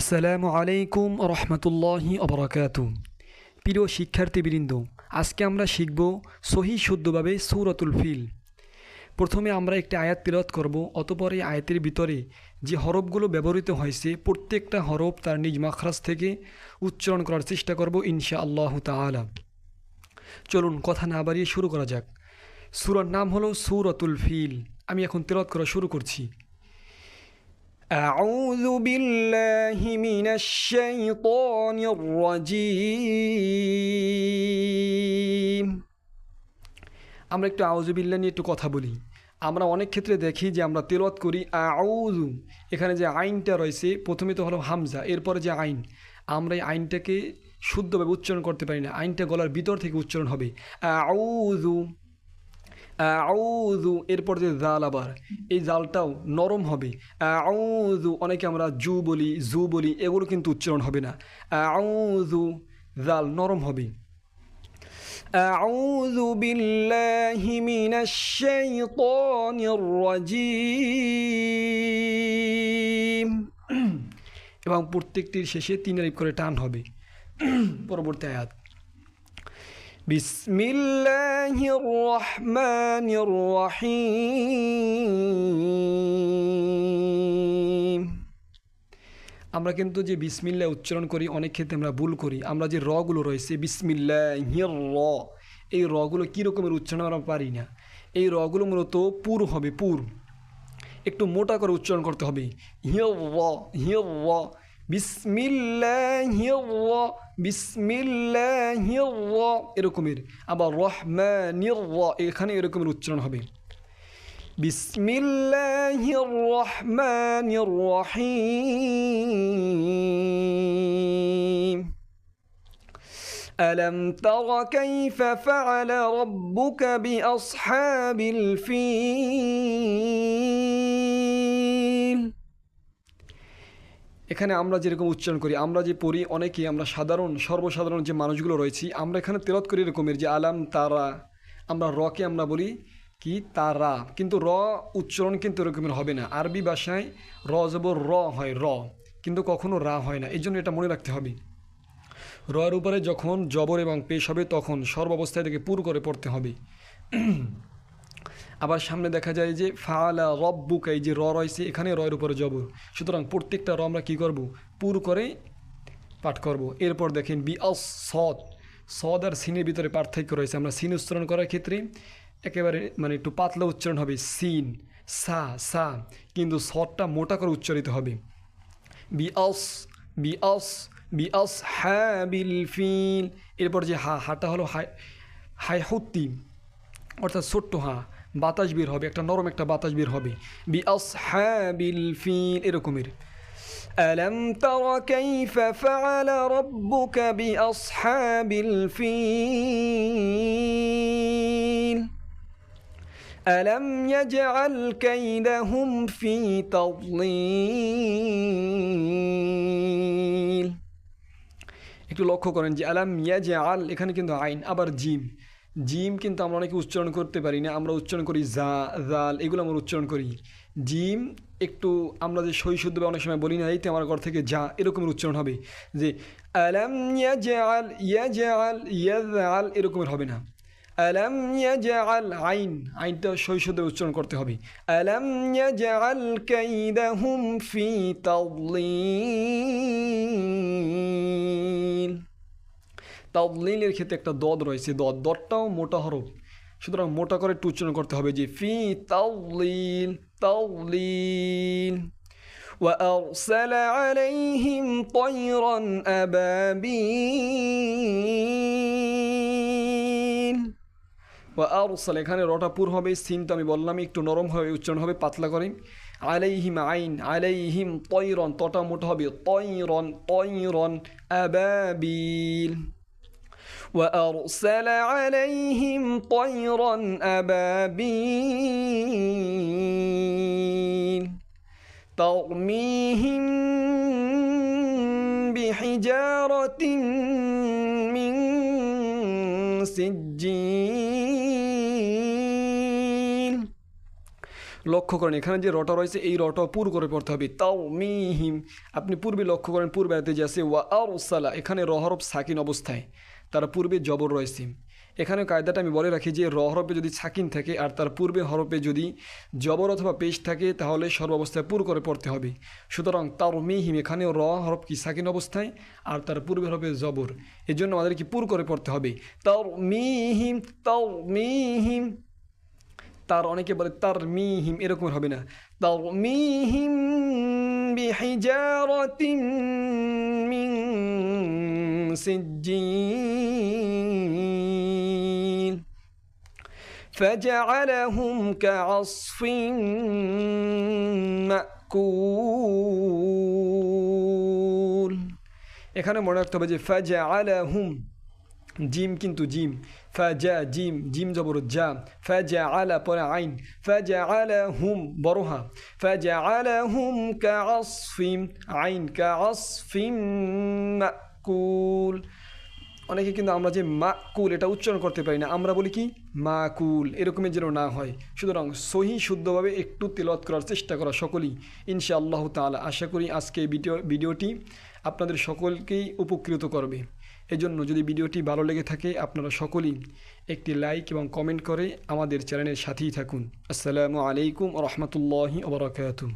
আসসালামু আলাইকুম রহমতুল্লাহি অবরাকাত। প্রিয় শিক্ষার্থীবৃন্দ, আজকে আমরা শিখব সহি শুদ্ধভাবে সৌরতুল ফিল। প্রথমে আমরা একটি আয়াত তিলত করব, অতপর এই আয়াতের ভিতরে যে হরফগুলো ব্যবহৃত হয়েছে, প্রত্যেকটা হরফ তার নিজ মাখরাজ থেকে উচ্চারণ করার চেষ্টা করব ইনশা আল্লাহ তালা চলুন, কথা না বাড়িয়ে শুরু করা যাক। সুরার নাম হলো সৌরতুল ফিল। আমি এখন তিলত করা শুরু করছি। أعوذ بالله من الشيطان الرجيم আমরা একটু আউজুবিল্লা নিয়ে একটু কথা বলি আমরা অনেক ক্ষেত্রে দেখি যে আমরা তেলত করি আউজু এখানে যে আইনটা রয়েছে প্রথমে তো হলো হামজা এরপরে যে আইন আমরা এই আইনটাকে শুদ্ধভাবে উচ্চারণ করতে পারি না আইনটা গলার ভিতর থেকে উচ্চারণ হবে আউজু আউজু এরপর যে জাল আবার এই জালটাও নরম হবে আউজু অনেকে আমরা জু বলি জু বলি এগুলো কিন্তু উচ্চারণ হবে না আউজু জাল নরম হবে أعوذ بالله من الشيطان الرجيم এবং প্রত্যেকটির শেষে তিন আলিফ করে টান হবে পরবর্তী আয়াত بسم الله الرحمن الرحيم আমরা কিন্তু যে বিসমিল্লা উচ্চারণ করি অনেক ক্ষেত্রে আমরা ভুল করি আমরা যে রগুলো রয়েছে বিসমিল্লা হিয়র র এই রগুলো কী রকমের উচ্চারণ আমরা পারি না এই রগুলো মূলত পুর হবে পুর একটু মোটা করে উচ্চারণ করতে হবে হিয়র র হিয়র র বিসমিল্লাহির বিসমিল্লাহির এরকমের আবার রহমানির এখানে এরকমের উচ্চারণ হবে বিসমিল্লাহির রহমানির রহিম ألم تر كيف فعل ربك بأصحاب الفيل এখানে আমরা যেরকম উচ্চারণ করি, আমরা যে পড়ি অনেকেই আমরা সাধারণ, সর্বসাধারণ যে মানুষগুলো রয়েছি, আমরা এখানে তেলত করি এরকমের যে আলাম তারা। আমরা রকে আমরা বলি কি? তারা। কিন্তু র উচ্চারণ কিন্তু এরকমের হবে না। আরবি ভাষায় র জবর র হয়, র। কিন্তু কখনো রা হয় না। এই জন্য এটা মনে রাখতে হবে। র এর উপরে যখন জবর এবং পেশ হবে, তখন সর্বাবস্থায় থেকে পুর করে পড়তে হবে। আবার সামনে দেখা যায় যে ফালা রব্বুকা, এই যে র রয়েছে, এখানে রয়ের উপরে জবর সুতরাং প্রত্যেকটা র আমরা কী করব? পুর করে পাঠ করব। এরপর দেখেন, বি অস সদ। সদ আর সিনের ভিতরে পার্থক্য রয়েছে। আমরা সিন উচ্চারণ করার ক্ষেত্রে একেবারে মানে একটু পাতলা উচ্চারণ হবে, সিন, সা সা। কিন্তু সদটা মোটা করে উচ্চারিত হবে। বি অস বি অস বি অস হ্যাঁ বিল ফিল। এরপর যে হা, হাটা হলো হাই হাই হত্তি, অর্থাৎ ছোট্ট হা। বাতাস বের হবে একটা নরম একটা বাতাস বের হবে বি আসহাবিল ফিল এরকমের ألم تر كيف فعل ربك بأصحاب الفيل ألم يجعل كيدهم في تضليل একটু লক্ষ্য করেন যে আলাম ইয়াজআল এখানে কিন্তু আইন আবার জিম জিম কিন্তু আমরা অনেকে উচ্চারণ করতে পারি না, আমরা উচ্চারণ করি জা জাল এগুলো আমরা উচ্চারণ করি। জিম একটু আমরা যে সই শুদ্ধভাবে অনেক সময় বলি না এইতে আমার ঘর থেকে যা, এরকমের উচ্চারণ হবে। যে আলাম ইয়াজআল ইয়াজআল ইয়াজআল, এরকমের হবে না। আলাম ইয়াজআল আইন, আইনটা সই শুদ্ধভাবে উচ্চারণ করতে হবে। আলাম ইয়াজআল কাইদাহুম ফি তাদলিল তাওলিলের ক্ষেত্রে একটা দদ রয়েছে দদ দদটাও মোটা হরফ সুতরাং মোটা করে একটু উচ্চারণ করতে হবে যে ফি তাওলিল তাওলিল وأرسل عليهم طيرا أبابيل وأرسل এখানে রটা পুর হবে সিনটা আমি বললাম একটু নরম হবে উচ্চারণ হবে পাতলা করে আলাইহিম আইন আলাইহিম তৈরন তটা মোটা হবে তৈরন তৈরন আবাবিল وأرسل عليهم طيرا أبابيل ترميهم بحجارة من سجيل লক্ষ্য করেন, এখানে যে রটা রয়েছে, এই রটা পুর করে পড়তে হবে। তাও মিহিম আপনি পূর্বে লক্ষ্য করেন, পূর্বে আয়াতে যে আছে, ওয়া আর সালা এখানে রহরফ সাকিন অবস্থায়, তার পূর্বে জবর রয়েছে। এখানে কায়দাটা আমি বলে রাখি যে, র যদি সাকিন থাকে, আর তার পূর্বে হরফে যদি জবর অথবা পেশ থাকে, তাহলে সর্বাবস্থায় পুর করে পড়তে হবে। সুতরাং তার মিহিম এখানেও র হরফ কি সাকিন অবস্থায়, আর তার পূর্বে হরফে জবর। এই জন্য আমাদের কি পুর করে পড়তে হবে। তাও মিহিম তাও মিহিম তার অনেকে বলে তার মিহিম এরকম হবে না তার মিহিম বিহিজারাতিন মিন سجيل فجعلهم كعصف مأكول এখানে মনে রাখতে হবে যে ফাজা আলাহুম জিম কিন্তু জিম। ফাজা জিম জিম জবর জা ফাজা আলা পরে আইন। ফাজা আলা হুম বড়হা ফাজা আলা হুম কা আসফিম আইন, কা আসফিম মাকুল। অনেকে কিন্তু আমরা যে মাকুল, এটা উচ্চারণ করতে পারি না। আমরা বলি কি? মাকুল। এরকমের যেন না হয়। সুতরাং সহি শুদ্ধভাবে একটু তেলত করার চেষ্টা করা সকলেই। ইনশা আল্লাহ তালা আশা করি আজকে ভিডিও, ভিডিওটি আপনাদের সকলকেই উপকৃত করবে। এজন্য যদি ভিডিওটি ভালো লেগে থাকে, আপনারা সকলেই একটি লাইক এবং কমেন্ট করে আমাদের চ্যানেলের সাথেই থাকুন। আসসালামু আলাইকুম রহমতুল্লাহি ওবরাকাতুহ